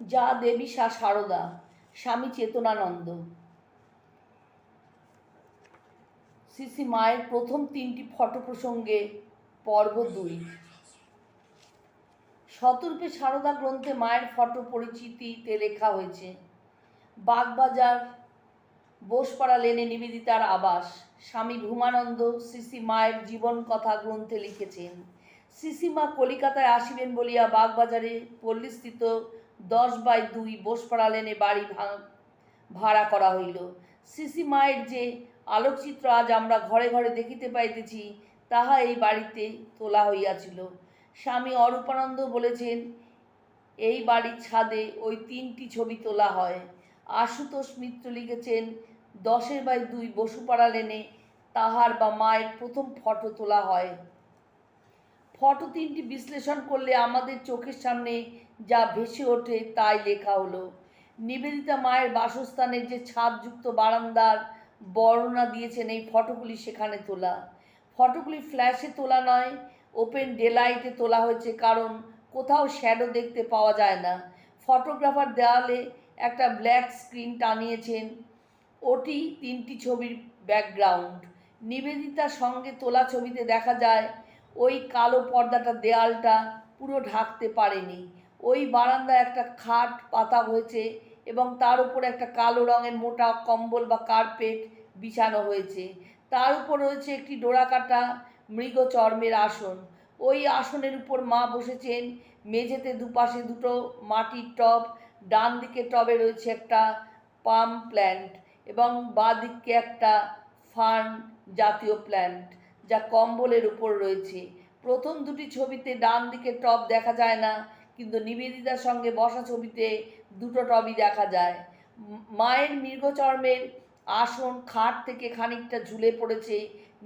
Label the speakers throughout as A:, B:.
A: যা দেবী সা সারদা, স্বামী চেতনানন্দ। শ্রী মায়ের প্রথম তিনটি ফটো প্রসঙ্গে পর্ব দুই। শতরূপে সারদা গ্রন্থে মায়ের ফটো পরিচিতিতে লেখা হয়েছে, বাগবাজার, বোসপাড়া লেনে নিবেদিতার আবাস। স্বামী ভূমানন্দ শ্রী মায়ের জীবন কথা গ্রন্থে লিখেছেন শ্রীমা কলিকাতায় আসিবেন বলিয়া বাগবাজারে পল্লীস্থিত দশ বাই দুই বোসপাড়া লেনে বাড়ি ভাড়া করা হইল। শ্রী মায়ের যে আলোকচিত্র আজ আমরা ঘরে ঘরে দেখিতে পাইতেছি, তাহা এই বাড়িতে তোলা হইয়াছিল। স্বামী অরূপানন্দ বলেছেন, এই বাড়ির ছাদে ওই তিনটি ছবি তোলা হয়। আশুতোষ মিত্র লিখেছেন দশের বাই দুই বসুপাড়া লেনে তাহার বা মায়ের প্রথম ফটো তোলা হয়। ফটো তিনটি বিশ্লেষণ করলে আমাদের চোখের সামনে যা ভেসে ওঠে তাই লেখা হলো। নিবেদিতা মায়ের বাসস্থানের যে ছাদযুক্ত বারান্দার বর্ণনা দিয়েছেন এই ফটোগুলি সেখানে তোলা। ফটোগুলি ফ্ল্যাশে তোলা নয় ওপেন ডেলাইটে তোলা হয়েছে, কারণ কোথাও শ্যাডো দেখতে পাওয়া যায় না। ফটোগ্রাফার দেওয়ালে একটা ব্ল্যাক স্ক্রিন টানিয়েছেন। ওটি তিনটি ছবির ব্যাকগ্রাউন্ড নিবেদিতার সঙ্গে তোলা ছবিতে দেখা যায় ওই কালো পর্দাটা, দেয়ালটা পুরো ঢাকতে পারেনি। ওই বারান্দায় একটা খাট পাতা হয়েছে এবং তার উপর একটা কালো রঙের মোটা কম্বল বা কার্পেট বিছানো হয়েছে। তার উপর রয়েছে একটি ডোরাকাটা মৃগ চর্মের আসন। ওই আসনের উপর মা বসেছেন। মেঝেতে দুপাশে দুটো মাটির টব ডান দিকে টবে রয়েছে একটা পাম প্ল্যান্ট এবং বাঁ দিকে একটা ফার্ন জাতীয় প্ল্যান্ট। যা কম্বলের উপর রয়েছে। প্রথম দুটি ছবিতে ডান দিকে টব দেখা যায় না, কিন্তু নিবেদিতার সঙ্গে বসা ছবিতে দুটো টবই দেখা যায়। মায়ের মৃগচর্মের আসন খাট থেকে খানিকটা ঝুলে পড়েছে।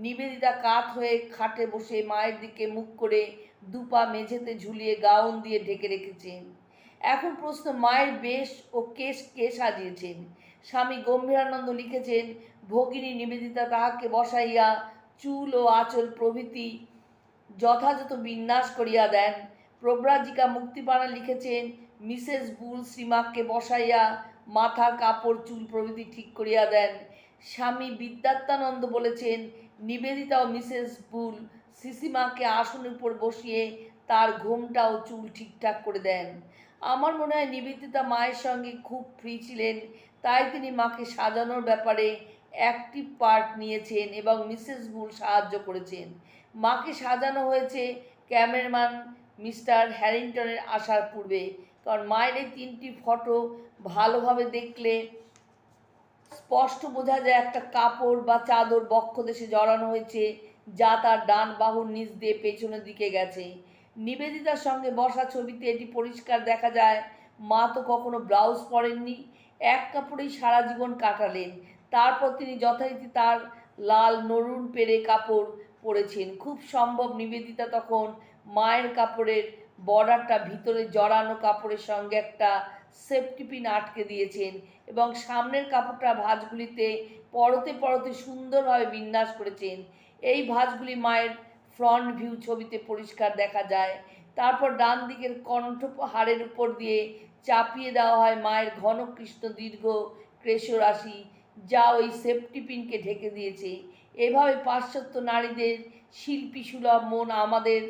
A: নিবেদিতা কাত হয়ে খাটে বসে মায়ের দিকে মুখ করে দুপা মেঝেতে ঝুলিয়ে গাউন দিয়ে ঢেকে রেখেছেন। এখন প্রশ্ন, মায়ের বেশ ও কেশ কে সাজিয়েছেন? স্বামী গম্ভীরানন্দ লিখেছেন, ভগিনী নিবেদিতা তাহাকে বসাইয়া চুল ও আঁচল প্রভৃতি যথাযথ বিন্যাস করিয়া দেন। প্রব্রাজিকা মুক্তিপাড়া লিখেছেন, মিসেস বুল শ্রীমাকে বসাইয়া মাথা, কাপড়, চুল প্রভৃতি ঠিক করিয়া দেন। স্বামী বিদ্যাত্মানন্দ বলেছেন, নিবেদিতা ও মিসেস বুল সিসিমাকে আসনের উপর বসিয়ে তার ঘোমটা ও চুল ঠিকঠাক করে দেন। আমার মনে হয় নিবেদিতা মায়ের সঙ্গে খুব ফ্রি ছিলেন, তাই তিনি মাকে সাজানোর ব্যাপারে অ্যাক্টিভ পার্ট নিয়েছেন এবং মিসেস বুল সাহায্য করেছেন। মাকে সাজানো হয়েছে ক্যামেরাম্যান মিস্টার হ্যারিংটনের আসার পূর্বে। কারণ মায়ের এই তিনটি ফটো ভালোভাবে দেখলে স্পষ্ট বোঝা যায় একটা কাপড় বা চাদর বক্ষদেশে জড়ানো হয়েছে, যা তার ডান বাহুর নিচ দিয়ে পেছনের দিকে গেছে। নিবেদিতার সঙ্গে বসা ছবিতে এটি পরিষ্কার দেখা যায়, মা তো কখনো ব্লাউজ পরেননি, এক কাপড়েই সারা জীবন কাটালেন। তারপর তিনি যথারীতি তার লাল নরুন পেরে কাপড় পরেছেন। খুব সম্ভব নিবেদিতা তখন মায়ের কাপড়ের বর্ডারটা ভিতরে জড়ানো কাপড়ের সঙ্গে একটা সেফটি পিন আটকে দিয়েছেন এবং সামনের কাপড়টা ভাঁজগুলিতে পরতে পরতে সুন্দরভাবে বিন্যাস করেছেন। এই ভাঁজগুলি মায়ের ফ্রন্ট ভিউ ছবিতে পরিষ্কার দেখা যায়। তারপর ডান দিকের কণ্ঠ হাড়ের উপর দিয়ে চাপিয়ে দেওয়া হয় মায়ের ঘন কৃষ্ণ দীর্ঘ কেশরাশি যা ওই সেফটি পিনকে ঢেকে দিয়েছে। এভাবে পাশ্চাত্য নারীদের শিল্পী সুলভ মন আমাদের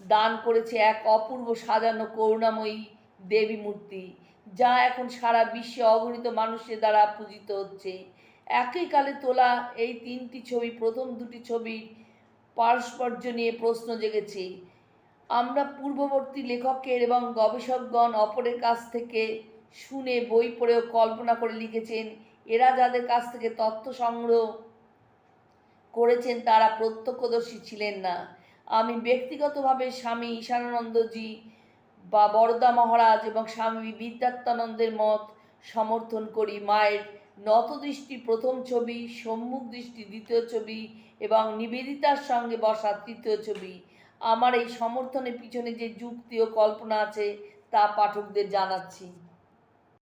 A: দান করেছে এক অপূর্ব সাজানো করুণাময়ী দেবী মূর্তি, যা এখন সারা বিশ্বে অগণিত মানুষের দ্বারা পূজিত হচ্ছে। একই কালে তোলা এই তিনটি ছবি, প্রথম দুটি ছবির পারস্পর্য নিয়ে প্রশ্ন জেগেছে। আমরা পূর্ববর্তী লেখকের এবং গবেষকগণ অপরের কাছ থেকে শুনে বই পড়েও কল্পনা করে লিখেছেন এরা যাদের কাছ থেকে তথ্য সংগ্রহ করেছেন, তারা প্রত্যক্ষদর্শী ছিলেন না। আমি ব্যক্তিগতভাবে স্বামী ঈশানানন্দজি বা বরদা মহারাজ এবং স্বামী বিদ্যাত্মানন্দের মত সমর্থন করি। মায়ের নতদৃষ্টি প্রথম ছবি, সম্মুখ দৃষ্টি দ্বিতীয় ছবি এবং নিবেদিতার সঙ্গে বসা তৃতীয় ছবি। আমার এই সমর্থনের পিছনে যে যুক্তি ও কল্পনা আছে, তা পাঠকদের জানাচ্ছি।